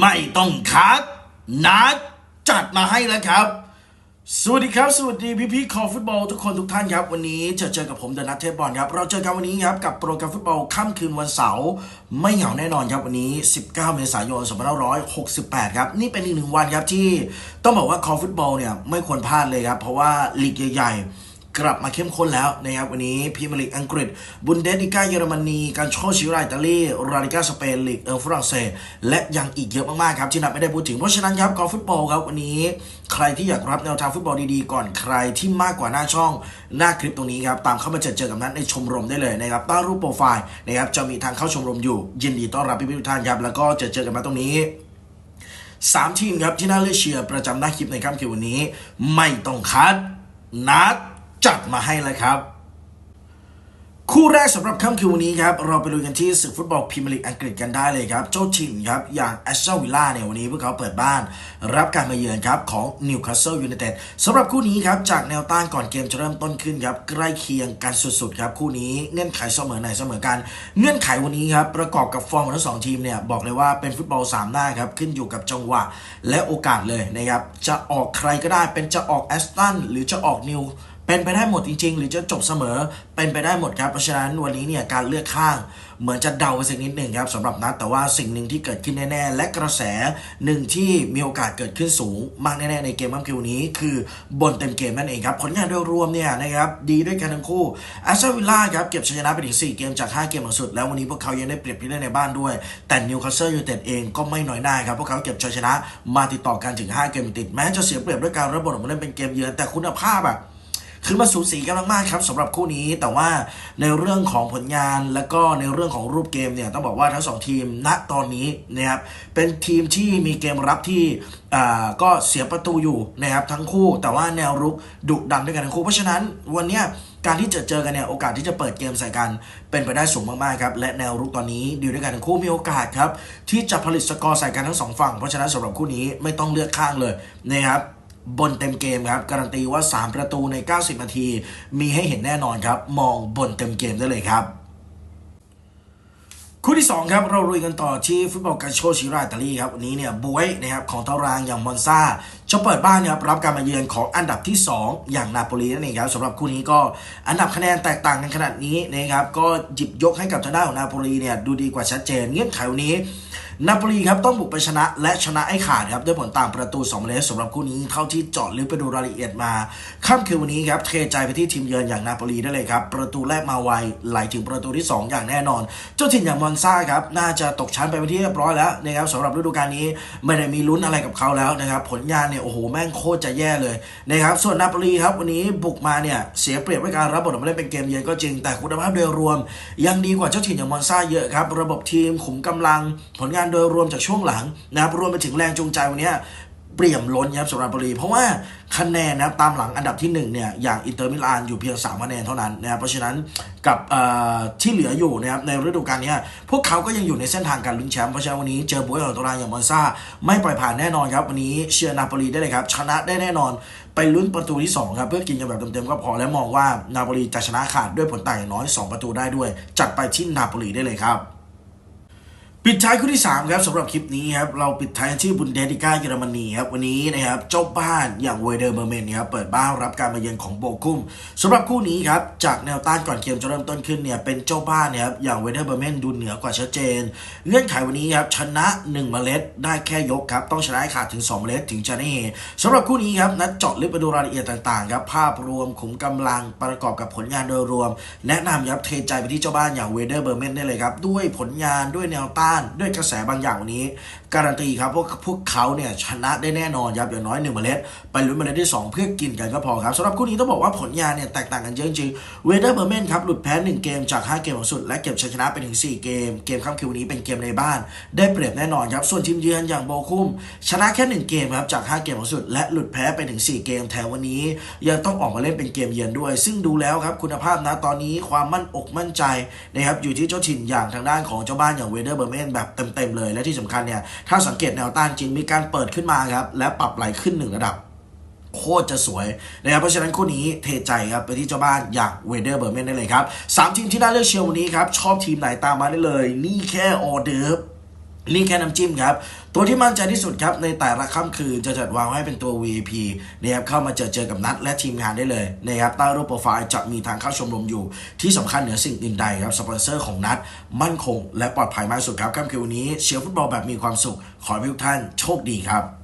ไม่ต้องคัดนัดจัดมาให้แล้วครับ สวัสดีครับ สวัสดีพี่พี่คอฟุตบอลทุกคนทุกท่านครับ วันนี้จะเจอกับผมเดนัทเทพบอลครับ เราเจอกันวันนี้ครับกับโปรแกรมฟุตบอลค่ำคืนวันเสาร์ไม่เหงาแน่นอนครับวันนี้ 19 เมษายน 2568 ครับ นี่เป็นอีกหนึ่งวันครับที่ต้องบอกว่าคอฟุตบอลเนี่ยไม่ควรพลาดเลยครับ เพราะว่าลีกใหญ่ๆ กลับมาเข้มข้นแล้วนะครับวันนี้พรีเมียร์ลีกอังกฤษ บุนเดสลิก้าเยอรมนีการโชชิราอิตาลีราลิก้าสเปนลีกเออฝรั่งเศส และยังอีกเยอะมากๆครับที่นับไม่ได้พูดถึงเพราะฉะนั้นครับกอล์ฟฟุตบอลครับวันนี้ใครที่อยากรับแนวทางฟุตบอลดีๆก่อนใครที่มากกว่าหน้าช่องหน้าคลิปตรงนี้ครับตามเข้ามาเจอเจอกับนั้นในชมรมได้เลยนะครับใต้รูปโปรไฟล์นะครับจะมีทางเข้าชมรมอยู่ยินดีต้อนรับพี่ๆทุกท่านครับแล้วก็เจอเจอกันมาตรงนี้สามทีมครับที่น่าเลือกเชียร์ประจำหน้าคลิปในค่ำคืนวันนี้ ไม่ต้องคัดนัด จัดมาให้เลยครับ คู่แรกสำหรับค่ำคืนวันนี้ครับ เราไปดูกันที่ศึกฟุตบอลพรีเมียร์ลีกอังกฤษกันได้เลยครับ เจ้าถิ่นครับ อย่างแอสตันวิลล่าเนี่ยวันนี้พวกเขาเปิดบ้าน รับการมาเยือนครับของนิวคาสเซิลยูไนเต็ดสำหรับคู่นี้ครับ จากแนวต้านก่อนเกมจะเริ่มต้นขึ้นครับใกล้เคียงกันสุดๆครับคู่นี้เงื่อนไขเสมอไหนเสมอกัน เงื่อนไขวันนี้ครับประกอบกับฟอร์มของทั้งสองทีมเนี่ยบอกเลยว่าเป็นฟุตบอลสามหน้าครับขึ้นอยู่กับจังหวะและโอกาสเลยนะครับจะออกใครก็ได้เป็นจะออกแอสตันหรือจะออกนิว เป็นไปได้หมดจริงๆ หรือจะจบเสมอ เป็นไปได้หมดครับ เพราะฉะนั้นวันนี้เนี่ยการเลือกข้าง เหมือนจะเดาไปสักนิดหนึ่งครับสำหรับนัดแต่ว่าสิ่งหนึ่งที่เกิดขึ้นแน่ๆ และกระแสหนึ่งที่มีโอกาสเกิดขึ้นสูง มากแน่ๆในเกมค่ำคืนนี้ คือบนเต็มเกมนั่นเองครับผลงานโดยรวมเนี่ยนะครับดีด้วยกันทั้งคู่แอาร์เซนวิลล่าครับเก็บชนะไปถึง4เกมจาก 5 เกมหลังสุด แล้ววันนี้พวกเขายังได้เปรียบที่เล่นในบ้านด้วย แต่นิวคาสเซิลยูไนเต็ดเองก็ไม่น้อยหน้าครับพวกเขาเก็บชัยชนะมาติดต่อกันถึง 5 เกมติดแม้จะเสียเปรียบด้วยการรับบทออกมาเล่นเป็นเกมเยือนแต่คุณภาพอะ คือมันสูสีกันมากๆครับสำหรับคู่นี้แต่ว่าในเรื่องของผลงานแล้วก็ในเรื่องของรูปเกมเนี่ยต้องบอกว่าทั้งสองทีมณตอนนี้นะครับเป็นทีมที่มีเกมรับที่อ่าก็เสียประตูอยู่นะครับทั้งคู่ แต่ว่าแนวรุกดุดันด้วยกันทั้งคู่ เพราะฉะนั้นวันนี้การที่จอเจอกันเนี่ยโอกาสที่จะเปิดเกมใส่กันเป็นไปได้สูงมากๆครับและแนวรุกตอนนี้ดีด้วยกันทั้งคู่มีโอกาสครับที่จะผลิตสกอร์ใส่กันทั้งสองฝั่งเพราะฉะนั้นสำหรับคู่นี้ไม่ต้องเลือกข้างเลยนะครับ บนเต็มเกมครับ การันตีว่า 3 ประตูใน 90 นาที มีให้เห็นแน่นอนครับ มองบนเต็มเกมได้เลยครับคู่ที่ 2 ครับ เราลุยกันต่อที่ฟุตบอลการโชชิราอิตาลีครับ วันนี้เนี่ยบวยนะครับของตารางอย่างมอนซาจะเปิดบ้านนะครับรับการมาเยือนของอันดับที่ 2 อย่างนาโปลีนั่นเองครับสำหรับคู่นี้ก็อันดับคะแนนแตกต่างกันขนาดนี้นะครับก็หยิบยกให้กับทางด้านของนาโปลีเนี่ยดูดีกว่าชัดเจนเงื่อนไขวันนี้ นาโปลีครับต้องบุกไปชนะและชนะไอ้ขาดครับด้วยผลต่างประตู2เลสสำหรับคู่นี้เท่าที่เจาะลึกไปดูรายละเอียดมาค่ำคืนวันนี้ครับเทใจไปที่ทีมเยือนอย่างนาโปลีได้เลยครับประตูแรกมาไวไหลถึงประตูที่ 2 อย่างแน่นอน เจ้าถิ่นอย่างมอนซ่าครับน่าจะตกชั้นไปเป็นที่เรียบร้อยแล้วนะครับสำหรับฤดูกาลนี้ไม่ได้มีลุ้นอะไรกับเขาแล้วนะครับผลงานเนี่ยโอ้โหแม่งโคตรจะแย่เลยนะครับส่วนนาโปลีครับวันนี้บุกมาเนี่ยเสียเปรียบด้วยการรับบทออกมาเล่นเป็นเกมเยือนก็จริงแต่คุณภาพโดยรวม ยังดีกว่าเจ้าถิ่นอย่างมอนซ่าเยอะครับระบบทีมขุมกำลังผลงานโดยรวมจากช่วงหลังนะครับรวมไปถึงแรงจูงใจวันนี้เปี่ยมล้นครับสำหรับนาโปลีเพราะว่าคะแนนนะครับตามหลังอันดับที่ 1 เนี่ย อย่างอินเตอร์มิลานอยู่เพียง 3 คะแนนเท่านั้นนะครับเพราะฉะนั้นกับที่เหลืออยู่นะครับในฤดูกาลนี้พวกเขาก็ยังอยู่ในเส้นทางการลุ้นแชมป์เพราะฉะนั้นวันนี้เจอบุยของตัวรางอย่างมอนซ่าไม่ปล่อยผ่านแน่นอนครับ วันนี้เชียร์นาโปลีได้เลยครับ ชนะได้แน่นอนไปลุ้นประตูที่ 2 ครับ เพื่อกินกันแบบเต็มๆก็พอและมองว่านาโปลีจะชนะขาดด้วยผลต่างอย่างน้อย 2 ประตูได้ด้วยจัดไปที่นาโปลีได้เลยครับ ปิดท้ายคู่ที่3ครับสำหรับคลิปนี้ครับเราปิดท้ายที่บุนเดสลิก้าเยอรมนีครับวันนี้นะครับเจ้าบ้านอย่างเวเดอร์เบอร์เมนครับเปิดบ้านรับการมาเยือนของโบกุ้มสำหรับคู่นี้ครับจากแนวต้านก่อนเกมจะเริ่มต้นขึ้นเนี่ยเป็นเจ้าบ้านนะครับอย่างเวเดอร์เบอร์เมนดูเหนือกว่าชัดเจนเงื่อนไขวันนี้ครับชนะ 1 เมล็ดได้แค่ยกครับต้องชนะให้ขาดถึง 2 เมล็ดถึงจะได้เฮสำหรับคู่นี้ครับนัดเจาะลึกไปดูรายละเอียดต่างๆครับภาพรวมขุมกำลังประกอบกับผลงานโดยรวม แนะนำครับเทใจไปที่เจ้าบ้านอย่างเวเดอร์เบอร์เมนได้เลยครับด้วยผลงานด้วยแนวต้านด้วยกระแสบางอย่างวันนี้ การันตีครับพวกพวกเขาเนี่ยชนะได้แน่นอนครับอย่างน้อยหนึ่งเมล็ด ไปลุ้นเมล็ดที่ 2 เพื่อกินกันก็พอครับสำหรับคู่นี้ต้องบอกว่าผลงานเนี่ยแตกต่างกันเยอะจริงเวเดอร์เบอร์เมนครับหลุดแพ้ 1 เกมจาก 5 เกมหลังสุด และเก็บชัยชนะไปถึง 4 เกม เกมค่ำคืนวันนี้เป็นเกมในบ้าน ได้เปรียบแน่นอนครับส่วนทีมเยือนอย่างโบคุม ชนะแค่ 1 เกมครับจาก 5 เกมหลังสุด และหลุดแพ้ไปถึง 4 เกมแถมวันนี้ ยังต้องออกมาเล่นเป็นเกมเยือนด้วย ซึ่งดูแล้วครับคุณภาพนะตอนนี้ความมั่นอกมั่นใจนะครับอยู่ที่เจ้าถิ่นอย่างทางด้านของเจ้าบ้านอย่างเวเดอร์เบอร์เมนแบบเต็มๆเลย และที่สำคัญเนี่ยถ้าสังเกตแนวต้านจริงมีการเปิดขึ้นมาครับและปรับไหลขึ้นหนึ่งระดับโคตรจะสวยนะครับเพราะฉะนั้นคู่นี้เทใจครับไปที่เจ้าบ้านอย่างเวเดอร์เบอร์เมนได้เลยครับสามทีมที่น่าเลือกเชียร์วันนี้ครับชอบทีมไหนตามมาได้เลย นี่แค่ออเดิร์ นี่แค่น้ำจิ้มครับ ตัวที่มั่นใจที่สุดครับ ในแต่ละค่ำคืนจะจัดวางไว้เป็นตัว VIP นะครับเข้ามาเจอเจอกับนัดและทีมงานได้เลยนะครับใต้รูปโปรไฟล์จะมีทางเข้าชมรมอยู่ ที่สำคัญเหนือสิ่งอื่นใดครับสปอนเซอร์ของนัดมั่นคง และปลอดภัยมากสุดครับค่ำคืนวันนี้เชียร์ฟุตบอลแบบมีความสุข ขอให้ทุกท่านโชคดีครับ